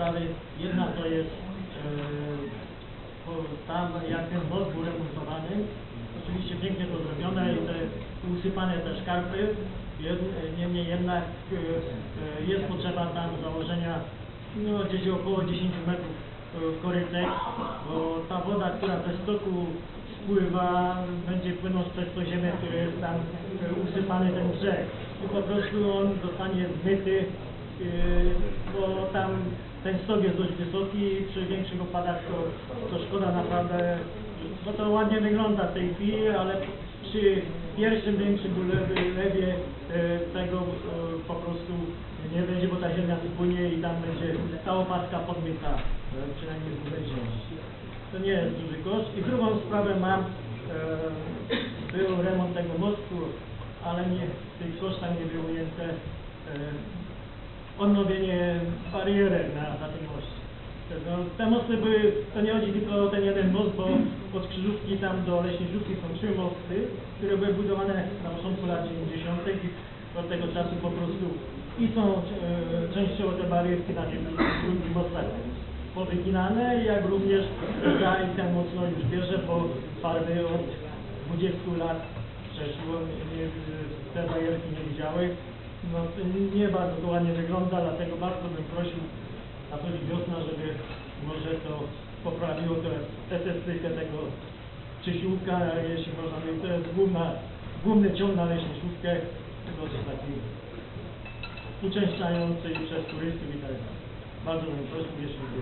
sprawy. Jedna to jest e, tam, jak ten most był remontowany. Oczywiście pięknie to zrobione i te usypane te szkarpy. Jed, niemniej jednak e, e, jest potrzeba tam założenia no, gdzieś około 10 metrów e, korytek, bo ta woda, która ze stoku spływa, będzie płynąć przez to ziemię, które jest tam e, usypany ten brzeg. I po prostu on zostanie zmyty, e, bo tam ten stok jest dość wysoki przy większych opadach to, to szkoda naprawdę, bo to ładnie wygląda w tej chwili, ale przy pierwszym większym lewie, e, tego e, po prostu nie będzie, bo ta ziemia spłynie i tam będzie ta opadka podmyta, e, przynajmniej górnej części. To nie jest duży koszt. I drugą sprawę mam, był remont tego mostu, ale nie, w tych kosztach nie było ujęte odnowienie barierek na, na tym moście. No, te mosty były, to nie chodzi tylko o ten jeden most, bo od Krzyżówki tam do Leśniczówki są trzy mosty, które były budowane na początku lat 90. i od tego czasu po prostu i są e, częściowo te barierki na tych drugich mostach powyginane, jak również realizacja mocno już bierze, bo farby od 20 lat przeszło, nie, te barierki nie widziały. No, nie bardzo to ładnie wygląda, dlatego bardzo bym prosił to wiosna, żeby może to poprawiło tę estetykę tego Czysiłka, jeśli można powiedzieć, to jest główna, główny ciąg na Leśniczówkę, dosyć taki uczęszczający przez turystów i tak dalej. Bardzo bym prosił, jeśli by